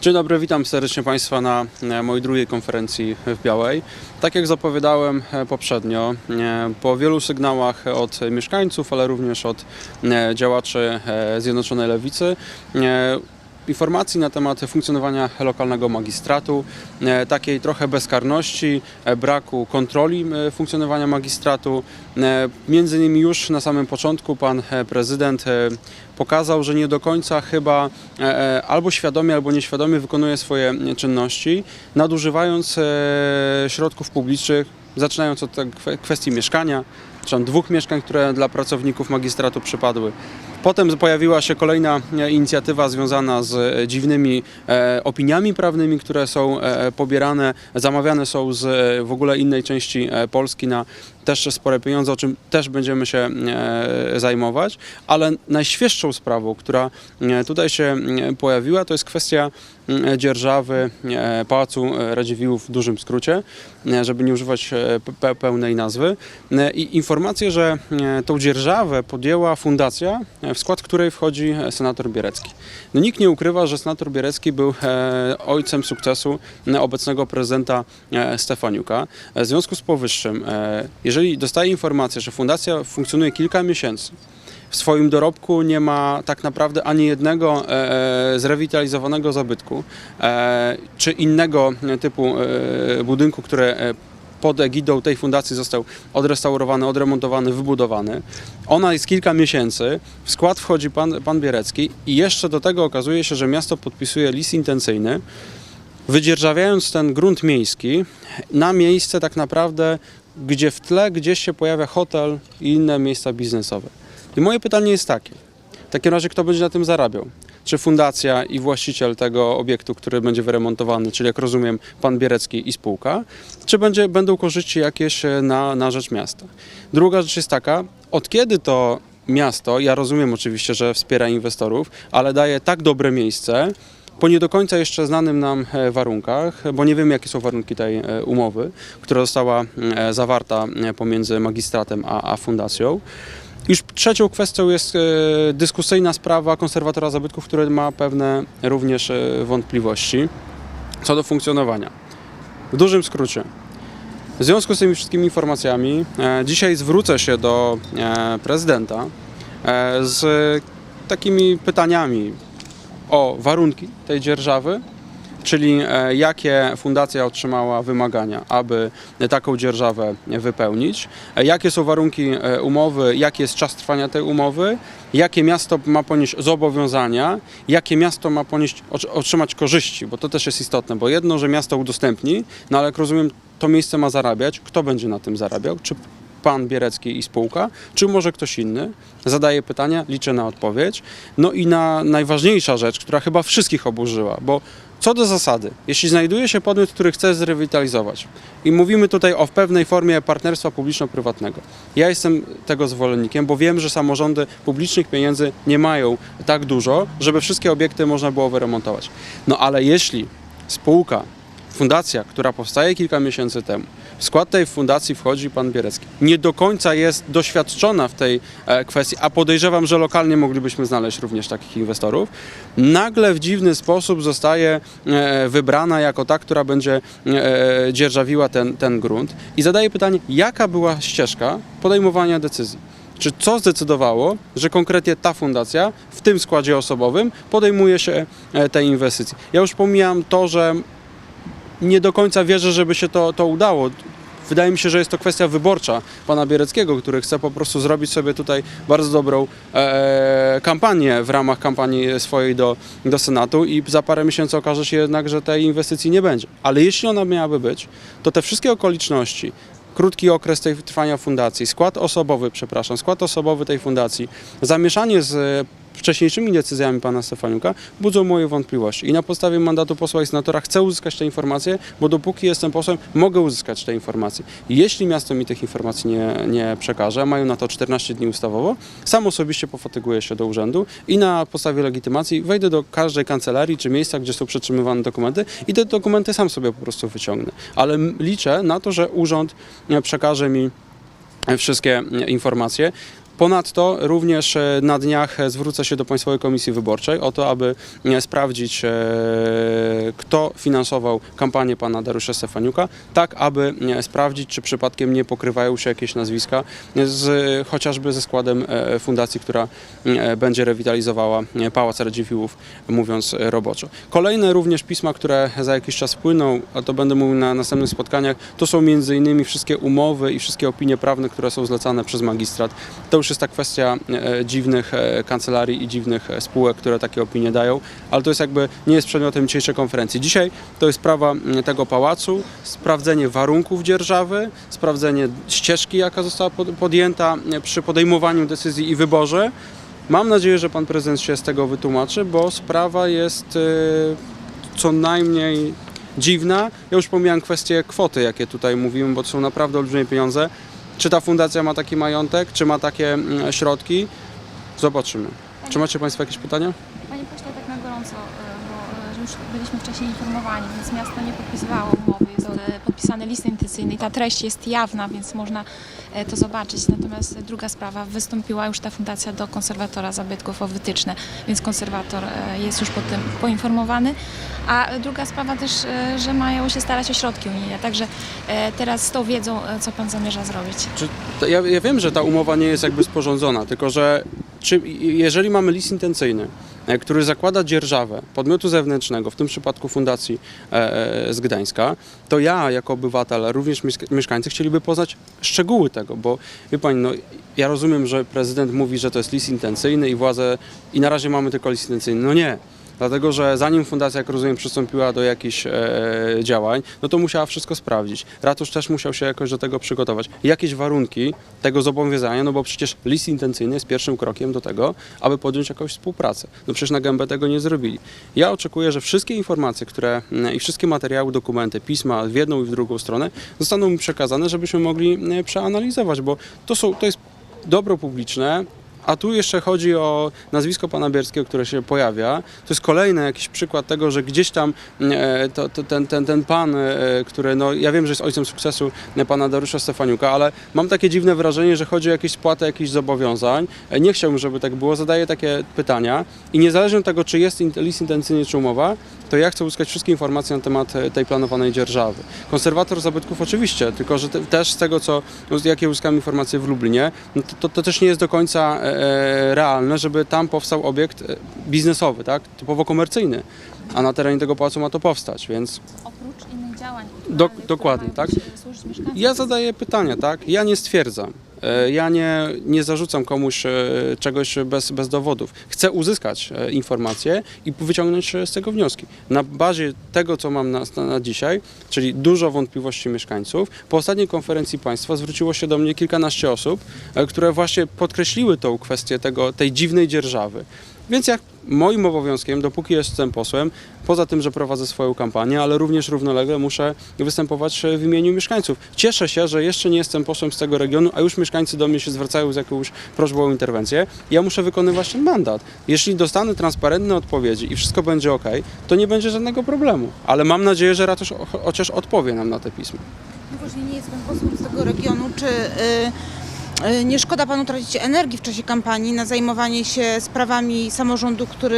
Dzień dobry, witam serdecznie Państwa na mojej drugiej konferencji w Białej. Tak jak zapowiadałem e, poprzednio, e, po wielu sygnałach od mieszkańców, ale również od e, działaczy Zjednoczonej Lewicy, informacji na temat funkcjonowania lokalnego magistratu, e, takiej trochę bezkarności, e, braku kontroli e, funkcjonowania magistratu. Między innymi już na samym początku pan prezydent pokazał, że nie do końca chyba albo świadomie, albo nieświadomie wykonuje swoje czynności, nadużywając środków publicznych, zaczynając od kwestii mieszkania, czy dwóch mieszkań, które dla pracowników magistratu przypadły. Potem pojawiła się kolejna e, inicjatywa związana z e, dziwnymi e, opiniami prawnymi, które są pobierane, zamawiane są z w ogóle innej części Polski na też spore pieniądze, o czym też będziemy się zajmować, ale najświeższą sprawą, która tutaj się pojawiła, to jest kwestia e, dzierżawy Pałacu Radziwiłłów w dużym skrócie, żeby nie używać pe- pełnej nazwy. I informację, że tą dzierżawę podjęła fundacja, w skład której wchodzi e, senator Bierecki. No, nikt nie ukrywa, że senator Bierecki był e, ojcem sukcesu e, obecnego prezydenta Stefaniuka. W związku z powyższym, jeżeli dostaje informację, że fundacja funkcjonuje kilka miesięcy, w swoim dorobku nie ma tak naprawdę ani jednego zrewitalizowanego zabytku, czy innego typu budynku, które pod egidą tej fundacji został odrestaurowany, odremontowany, wybudowany. Ona jest kilka miesięcy, w skład wchodzi pan, pan Bierecki i jeszcze do tego okazuje się, że miasto podpisuje list intencyjny, wydzierżawiając ten grunt miejski na miejsce tak naprawdę, gdzie w tle gdzieś się pojawia hotel i inne miejsca biznesowe. I moje pytanie jest takie. W takim razie kto będzie na tym zarabiał? Czy fundacja i właściciel tego obiektu, który będzie wyremontowany, czyli jak rozumiem pan Bierecki i spółka, czy będzie, będą korzyści jakieś e, na, na rzecz miasta? Druga rzecz jest taka, od kiedy to miasto, ja rozumiem oczywiście, że wspiera inwestorów, ale daje tak dobre miejsce, po nie do końca jeszcze znanym nam e, warunkach, bo nie wiemy jakie są warunki tej e, umowy, która została e, zawarta pomiędzy magistratem a, a fundacją. Już trzecią kwestią jest e, dyskusyjna sprawa konserwatora zabytków, który ma pewne również e, wątpliwości co do funkcjonowania. W dużym skrócie. W związku z tymi wszystkimi informacjami, e, dzisiaj zwrócę się do prezydenta z takimi pytaniami o warunki tej dzierżawy, czyli e, jakie fundacja otrzymała wymagania, aby taką dzierżawę wypełnić, e, jakie są warunki e, umowy, jaki jest czas trwania tej umowy, jakie miasto ma ponieść zobowiązania, jakie miasto ma ponieść, otr- otrzymać korzyści, bo to też jest istotne, bo jedno, że miasto udostępni, no ale jak rozumiem, to miejsce ma zarabiać, kto będzie na tym zarabiał, czy pan Bierecki i spółka, czy może ktoś inny? Zadaję pytania, liczę na odpowiedź. No i na najważniejsza rzecz, która chyba wszystkich oburzyła, bo co do zasady, jeśli znajduje się podmiot, który chce zrewitalizować i mówimy tutaj o pewnej formie partnerstwa publiczno-prywatnego. Ja jestem tego zwolennikiem, bo wiem, że samorządy publicznych pieniędzy nie mają tak dużo, żeby wszystkie obiekty można było wyremontować. No ale jeśli spółka fundacja, która powstaje kilka miesięcy temu, w skład tej fundacji wchodzi pan Bierecki. Nie do końca jest doświadczona w tej e, kwestii, a podejrzewam, że lokalnie moglibyśmy znaleźć również takich inwestorów. Nagle w dziwny sposób zostaje e, wybrana jako ta, która będzie e, dzierżawiła ten, ten grunt. I zadaję pytanie, jaka była ścieżka podejmowania decyzji? Czy co zdecydowało, że konkretnie ta fundacja w tym składzie osobowym podejmuje się tej inwestycji? Ja już pomijam to, że nie do końca wierzę, żeby się to, to udało. Wydaje mi się, że jest to kwestia wyborcza pana Biereckiego, który chce po prostu zrobić sobie tutaj bardzo dobrą e, kampanię w ramach kampanii swojej do, do Senatu i za parę miesięcy okaże się jednak, że tej inwestycji nie będzie. Ale jeśli ona miałaby być, to te wszystkie okoliczności, krótki okres tej trwania fundacji, skład osobowy, przepraszam, skład osobowy tej fundacji, zamieszanie z e, wcześniejszymi decyzjami pana Stefaniuka budzą moje wątpliwości. I na podstawie mandatu posła i senatora chcę uzyskać te informacje, bo dopóki jestem posłem, mogę uzyskać te informacje. Jeśli miasto mi tych informacji nie, nie przekaże, mają na to 14 dni ustawowo, sam osobiście pofatyguję się do urzędu i na podstawie legitymacji wejdę do każdej kancelarii czy miejsca, gdzie są przetrzymywane dokumenty i te dokumenty sam sobie po prostu wyciągnę. Ale liczę na to, że urząd przekaże mi wszystkie informacje. Ponadto również e, na dniach e, zwrócę się do Państwowej Komisji Wyborczej o to, aby e, sprawdzić, kto finansował kampanię pana Dariusza Stefaniuka, tak aby sprawdzić, czy przypadkiem nie pokrywają się jakieś nazwiska z, chociażby ze składem fundacji, która będzie rewitalizowała Pałac Radziwiłłów, mówiąc roboczo. Kolejne również pisma, które za jakiś czas wpłyną, a to będę mówił na następnych spotkaniach, to są między innymi wszystkie umowy i wszystkie opinie prawne, które są zlecane przez magistrat. To już jest ta kwestia e, dziwnych e, kancelarii i dziwnych e, spółek, które takie opinie dają, ale to jest jakby nie jest przedmiotem dzisiejszej konferencji. Dzisiaj to jest sprawa m, tego pałacu, sprawdzenie warunków dzierżawy, sprawdzenie ścieżki, jaka została pod- podjęta przy podejmowaniu decyzji i wyborze. Mam nadzieję, że pan prezydent się z tego wytłumaczy, bo sprawa jest co najmniej dziwna. Ja już pomijam kwestię kwoty, jakie tutaj mówimy, bo to są naprawdę olbrzymie pieniądze. Czy ta fundacja ma taki majątek, czy ma takie mm, środki? Zobaczymy. Czy macie Państwo jakieś pytania? Panie pośle, tak na gorąco, e, bo e, już byliśmy wcześniej informowani, więc miasto nie podpisywało e, podpisany list intencyjny i ta treść jest jawna, więc można e, to zobaczyć. Natomiast druga sprawa, wystąpiła już ta fundacja do konserwatora zabytków o wytyczne, więc konserwator e, jest już po tym poinformowany. A druga sprawa też, że mają się starać o środki unijne. Także teraz z tą wiedzą, co pan zamierza zrobić. Ja, ja wiem, że ta umowa nie jest jakby sporządzona, tylko że czy, jeżeli mamy list intencyjny, e, który zakłada dzierżawę podmiotu zewnętrznego, w tym przypadku Fundacji e, e, z Gdańska, to ja jako obywatel, również mieszka- mieszkańcy chcieliby poznać szczegóły tego, bo wie Pani, no, ja rozumiem, że prezydent mówi, że to jest list intencyjny i władze, i na razie mamy tylko list intencyjny. No nie. Dlatego, że zanim fundacja, jak rozumiem, przystąpiła do jakichś e, działań, no to musiała wszystko sprawdzić. Ratusz też musiał się jakoś do tego przygotować. Jakieś warunki tego zobowiązania, no bo przecież list intencyjny jest pierwszym krokiem do tego, aby podjąć jakąś współpracę. No przecież na gębę tego nie zrobili. Ja oczekuję, że wszystkie informacje, które i wszystkie materiały, dokumenty, pisma w jedną i w drugą stronę zostaną mi przekazane, żebyśmy mogli przeanalizować, bo to, są, to jest dobro publiczne, a tu jeszcze chodzi o nazwisko pana Bierskiego, które się pojawia. To jest kolejny jakiś przykład tego, że gdzieś tam e, to, to, ten, ten, ten pan, e, który, no ja wiem, że jest ojcem sukcesu e, pana Dariusza Stefaniuka, ale mam takie dziwne wrażenie, że chodzi o jakieś spłatę jakichś zobowiązań. Nie chciałbym, żeby tak było. Zadaję takie pytania i niezależnie od tego, czy jest list intencyjny, czy umowa, to ja chcę uzyskać wszystkie informacje na temat e, tej planowanej dzierżawy. Konserwator zabytków oczywiście, tylko że te, też z tego, co, jakie uzyskałem informacje w Lublinie, no to, to, to też nie jest do końca e, realne, żeby tam powstał obiekt e, biznesowy, tak, typowo komercyjny, a na terenie tego pałacu ma to powstać, więc Oprócz innych działań, które dokładnie, tak. e, ja zadaję pytania, tak, ja nie stwierdzam. E, Ja nie, nie zarzucam komuś e, czegoś bez, bez dowodów. Chcę uzyskać e, informacje i wyciągnąć z tego wnioski. Na bazie tego, co mam na, na dzisiaj, czyli dużo wątpliwości mieszkańców, po ostatniej konferencji państwa zwróciło się do mnie kilkanaście osób, które właśnie podkreśliły tą kwestię tego, tej dziwnej dzierżawy. Więc jak moim obowiązkiem, dopóki jestem posłem, poza tym, że prowadzę swoją kampanię, ale również równolegle muszę występować w imieniu mieszkańców. Cieszę się, że jeszcze nie jestem posłem z tego regionu, a już mieszkańcy do mnie się zwracają z jakąś prośbą o interwencję. Ja muszę wykonywać ten mandat. Jeśli dostanę transparentne odpowiedzi i wszystko będzie ok, to nie będzie żadnego problemu. Ale mam nadzieję, że ratusz cho- chociaż odpowie nam na te pisma. No właśnie nie jest pan posłem z tego regionu. Czy y, y, nie szkoda panu tracić energii w czasie kampanii na zajmowanie się sprawami samorządu, który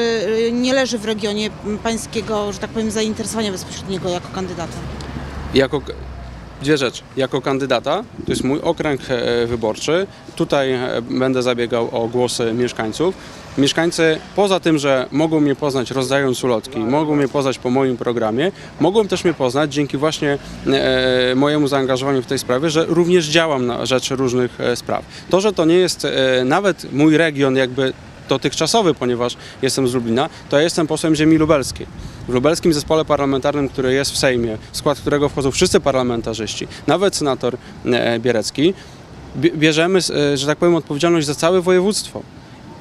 y, nie leży w regionie pańskiego, że tak powiem, zainteresowania bezpośredniego jako kandydata? Jako dwie rzeczy. Jako kandydata, to jest mój okręg e, wyborczy. Tutaj e, będę zabiegał o głosy mieszkańców. Mieszkańcy, poza tym, że mogą mnie poznać rozdając ulotki, mogą mnie poznać po moim programie, mogą też mnie poznać dzięki właśnie e, mojemu zaangażowaniu w tej sprawie, że również działam na rzecz różnych e, spraw. To, że to nie jest e, nawet mój region jakby dotychczasowy, ponieważ jestem z Lublina, to ja jestem posłem ziemi lubelskiej. W lubelskim zespole parlamentarnym, który jest w Sejmie, w skład którego wchodzą wszyscy parlamentarzyści, nawet senator e, Bierecki, bie- bierzemy, e, że tak powiem, odpowiedzialność za całe województwo.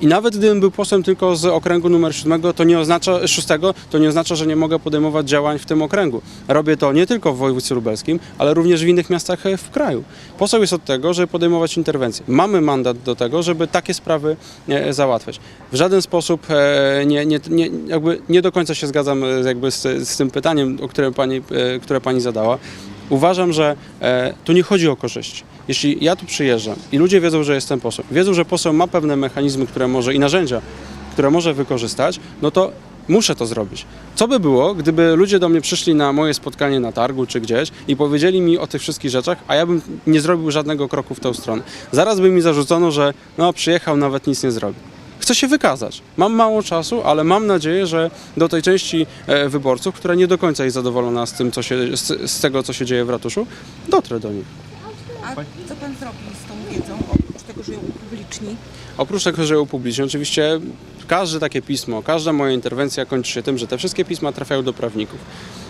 I nawet gdybym był posłem tylko z okręgu numer 7, to nie oznacza, 6, to nie oznacza, że nie mogę podejmować działań w tym okręgu. Robię to nie tylko w województwie lubelskim, ale również w innych miastach e, w kraju. Poseł jest od tego, żeby podejmować interwencje. Mamy mandat do tego, żeby takie sprawy e, załatwiać. W żaden sposób e, nie, nie, nie, jakby nie do końca się zgadzam jakby z, z tym pytaniem, o które pani, które pani zadała. Uważam, że tu nie chodzi o korzyści. Jeśli ja tu przyjeżdżam i ludzie wiedzą, że jestem posłem, wiedzą, że poseł ma pewne mechanizmy, które może i narzędzia, które może wykorzystać, no to muszę to zrobić. Co by było, gdyby ludzie do mnie przyszli na moje spotkanie na targu czy gdzieś i powiedzieli mi o tych wszystkich rzeczach, a ja bym nie zrobił żadnego kroku w tą stronę. Zaraz by mi zarzucono, że no przyjechał, nawet nic nie zrobił. Chcę się wykazać. Mam mało czasu, ale mam nadzieję, że do tej części e, wyborców, która nie do końca jest zadowolona z tym, co się, z, z tego, co się dzieje w ratuszu, dotrę do nich. A co pan zrobi z tą wiedzą, oprócz tego, że ją upubliczni? Oprócz tego, że ją upublicznię, oczywiście każde takie pismo, każda moja interwencja kończy się tym, że te wszystkie pisma trafiają do prawników.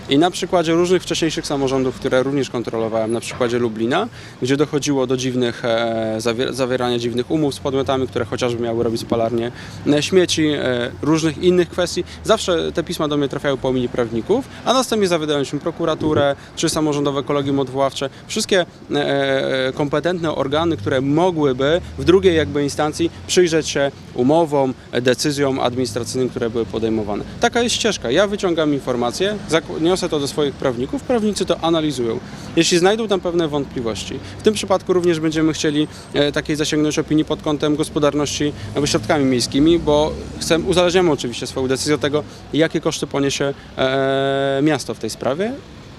I na przykładzie różnych wcześniejszych samorządów, które również kontrolowałem, na przykładzie Lublina, gdzie dochodziło do dziwnych, e, zawier- zawierania dziwnych umów z podmiotami, które chociażby miały robić spalarnie e, śmieci, e, różnych innych kwestii, zawsze te pisma do mnie trafiały po opinii prawników, a następnie zawiadamialiśmy prokuraturę czy samorządowe kolegium odwoławcze, wszystkie kompetentne organy, które mogłyby w drugiej jakby instancji przyjrzeć się umowom, decyzjom administracyjnym, które były podejmowane. Taka jest ścieżka. Ja wyciągam informacje, zak- niosę to do swoich prawników, prawnicy to analizują. Jeśli znajdą tam pewne wątpliwości, w tym przypadku również będziemy chcieli e, takiej zasięgnąć opinii pod kątem gospodarności jakby środkami miejskimi, bo chcę, uzależniamy oczywiście swoją decyzję od tego, jakie koszty poniesie e, miasto w tej sprawie.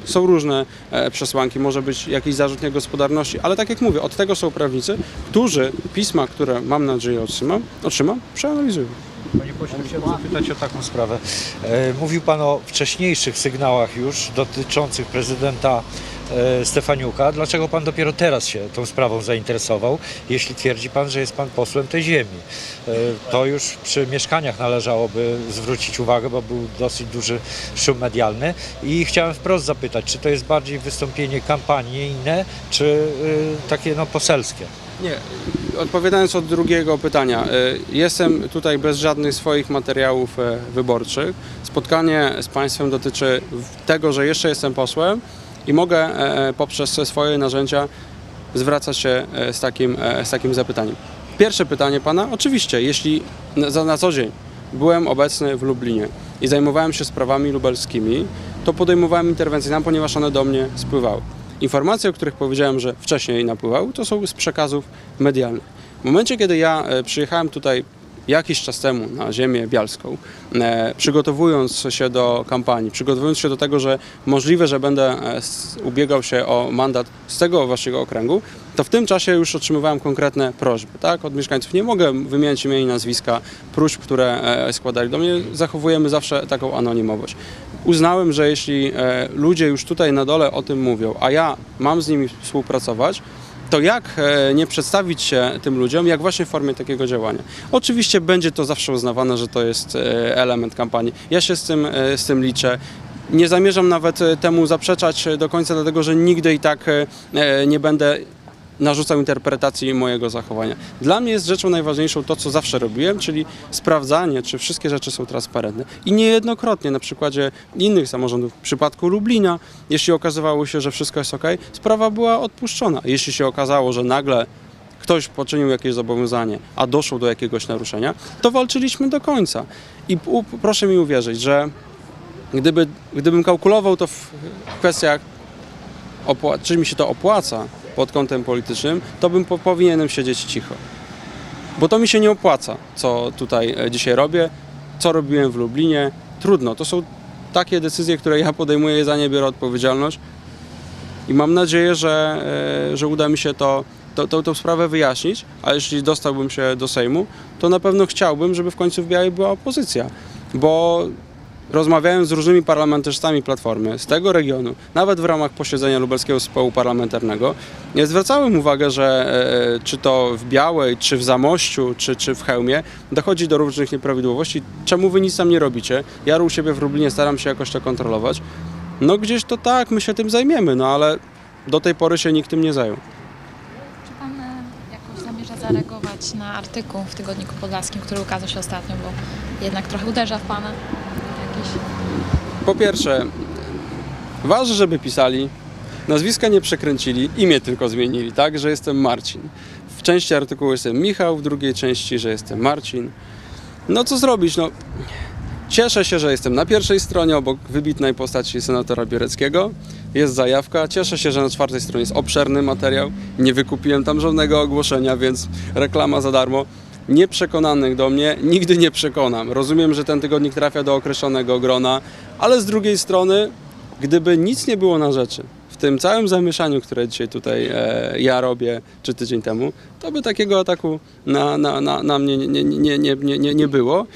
Są różne e, przesłanki, może być jakiś zarzut niegospodarności, ale tak jak mówię, od tego są prawnicy, którzy pisma, które mam nadzieję otrzymam, otrzymam przeanalizują. Panie pośle, chciałem zapytać o taką sprawę. E, Mówił Pan o wcześniejszych sygnałach już dotyczących prezydenta e, Stefaniuka. Dlaczego Pan dopiero teraz się tą sprawą zainteresował, jeśli twierdzi Pan, że jest Pan posłem tej ziemi? E, To już przy mieszkaniach należałoby zwrócić uwagę, bo był dosyć duży szum medialny. I chciałem wprost zapytać, czy to jest bardziej wystąpienie kampanijne, czy takie no, poselskie? Nie, odpowiadając od drugiego pytania, y, jestem tutaj bez żadnych swoich materiałów e, wyborczych. Spotkanie z Państwem dotyczy tego, że jeszcze jestem posłem i mogę e, poprzez swoje narzędzia zwracać się e, z takim, e, z takim zapytaniem. Pierwsze pytanie Pana, oczywiście, jeśli za- na co dzień byłem obecny w Lublinie i zajmowałem się sprawami lubelskimi, to podejmowałem interwencje tam, ponieważ one do mnie spływały. Informacje, o których powiedziałem, że wcześniej napływały, to są z przekazów medialnych. W momencie, kiedy ja e, przyjechałem tutaj jakiś czas temu na ziemię bialską, e, przygotowując się do kampanii, przygotowując się do tego, że możliwe, że będę e, ubiegał się o mandat z tego waszego okręgu, to w tym czasie już otrzymywałem konkretne prośby tak, od mieszkańców. Nie mogę wymieniać imienia i nazwiska próśb, które składali do mnie. Zachowujemy zawsze taką anonimowość. Uznałem, że jeśli e, ludzie już tutaj na dole o tym mówią, a ja mam z nimi współpracować, to jak e, nie przedstawić się tym ludziom, jak właśnie w formie takiego działania. Oczywiście będzie to zawsze uznawane, że to jest e, element kampanii. Ja się z tym, z tym liczę. Nie zamierzam nawet temu zaprzeczać do końca, dlatego że nigdy i tak nie będę narzucał interpretacji mojego zachowania. Dla mnie jest rzeczą najważniejszą to, co zawsze robiłem, czyli sprawdzanie, czy wszystkie rzeczy są transparentne. I niejednokrotnie na przykładzie innych samorządów, w przypadku Lublina, jeśli okazywało się, że wszystko jest ok, sprawa była odpuszczona. Jeśli się okazało, że nagle ktoś poczynił jakieś zobowiązanie, a doszło do jakiegoś naruszenia, to walczyliśmy do końca. I proszę mi uwierzyć, że gdyby, gdybym kalkulował to w kwestiach, czy mi się to opłaca pod kątem politycznym, to bym po, powinienem siedzieć cicho. Bo to mi się nie opłaca, co tutaj e, dzisiaj robię, co robiłem w Lublinie. Trudno, to są takie decyzje, które ja podejmuję i za nie biorę odpowiedzialność. I mam nadzieję, że, e, że uda mi się to, to, to, tą sprawę wyjaśnić, a jeśli dostałbym się do Sejmu, to na pewno chciałbym, żeby w końcu w Białej była opozycja. Bo rozmawiając z różnymi parlamentarzystami Platformy z tego regionu, nawet w ramach posiedzenia lubelskiego zespołu parlamentarnego, nie zwracałem uwagi, że e, czy to w Białej, czy w Zamościu, czy, czy w Chełmie dochodzi do różnych nieprawidłowości. Czemu wy nic tam nie robicie? Ja u siebie w Lublinie staram się jakoś to kontrolować. No gdzieś to tak, my się tym zajmiemy, no ale do tej pory się nikt tym nie zajął. Czy pan e, jakoś zamierza zareagować na artykuł w Tygodniku Podlaskim, który ukazał się ostatnio, bo jednak trochę uderza w pana? Po pierwsze, ważne, żeby pisali, nazwiska nie przekręcili, imię tylko zmienili, tak, że jestem Marcin. W części artykułu jestem Michał, w drugiej części, że jestem Marcin. No co zrobić, no cieszę się, że jestem na pierwszej stronie obok wybitnej postaci senatora Biereckiego. jest zajawka. Cieszę się, że na czwartej stronie jest obszerny materiał. Nie wykupiłem tam żadnego ogłoszenia, więc reklama za darmo. Nieprzekonanych do mnie nigdy nie przekonam. Rozumiem, że ten tygodnik trafia do określonego grona, ale z drugiej strony, gdyby nic nie było na rzeczy, w tym całym zamieszaniu, które dzisiaj tutaj e, ja robię, czy tydzień temu, to by takiego ataku na, na, na, na mnie nie, nie, nie, nie, nie, nie, było.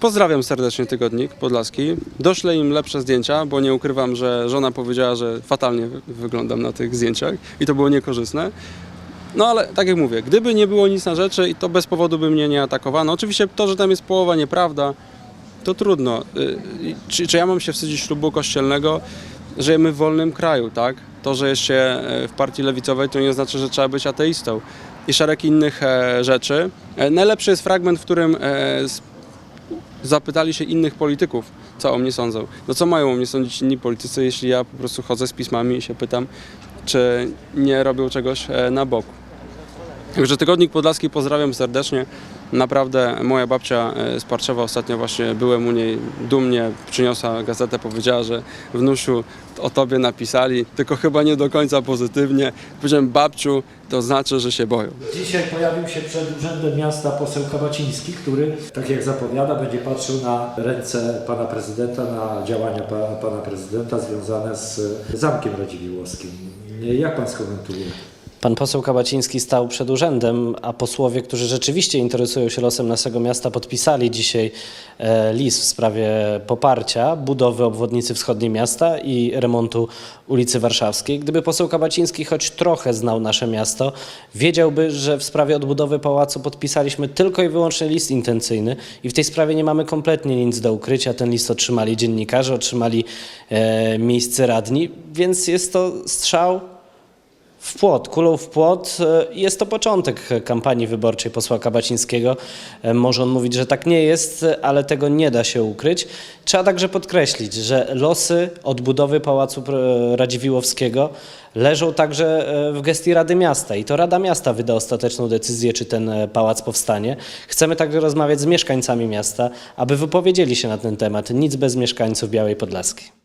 Pozdrawiam serdecznie Tygodnik Podlaski. Doszlę im lepsze zdjęcia, bo nie ukrywam, że żona powiedziała, że fatalnie wy- wyglądam na tych zdjęciach i to było niekorzystne. No ale tak jak mówię, gdyby nie było nic na rzeczy i to bez powodu by mnie nie atakowano. Oczywiście to, że tam jest połowa nieprawda, to trudno. Y, i Czy, czy ja mam się wstydzić ślubu kościelnego? Żyjemy w wolnym kraju, tak? To, że jest się e, w partii lewicowej, to nie znaczy, że trzeba być ateistą. I szereg innych e, rzeczy. E, Najlepszy jest fragment, w którym e, zapytali się innych polityków, co o mnie sądzą. No co mają o mnie sądzić inni politycy, jeśli ja po prostu chodzę z pismami i się pytam, czy nie robią czegoś na boku. Także Tygodnik Podlaski pozdrawiam serdecznie. Naprawdę moja babcia e, z Parczewa ostatnio właśnie byłem u niej dumnie, przyniosła gazetę, powiedziała, że wnusiu o tobie napisali, tylko chyba nie do końca pozytywnie. Powiedziałem babciu, to znaczy, że się boją. Dzisiaj pojawił się przed Urzędem Miasta poseł Kabaciński, który, tak jak zapowiada, będzie patrzył na ręce pana prezydenta, na działania pa, pana prezydenta związane z Zamkiem Radziwiłłowskim. Jak pan skomentuje? Pan poseł Kabaciński stał przed urzędem, a posłowie, którzy rzeczywiście interesują się losem naszego miasta, podpisali dzisiaj e, list w sprawie poparcia budowy obwodnicy wschodniej miasta i remontu ulicy Warszawskiej. Gdyby poseł Kabaciński choć trochę znał nasze miasto, wiedziałby, że w sprawie odbudowy pałacu podpisaliśmy tylko i wyłącznie list intencyjny i w tej sprawie nie mamy kompletnie nic do ukrycia. Ten list otrzymali dziennikarze, otrzymali e, miejsce radni, więc jest to strzał w płot, kulą w płot. E, Jest to początek kampanii wyborczej posła Kabacińskiego. E, Może on mówić, że tak nie jest, ale tego nie da się ukryć. Trzeba także podkreślić, że losy odbudowy Pałacu Radziwiłłowskiego leżą także e, w gestii Rady Miasta i to Rada Miasta wyda ostateczną decyzję, czy ten pałac powstanie. Chcemy także rozmawiać z mieszkańcami miasta, aby wypowiedzieli się na ten temat. Nic bez mieszkańców Białej Podlaskiej.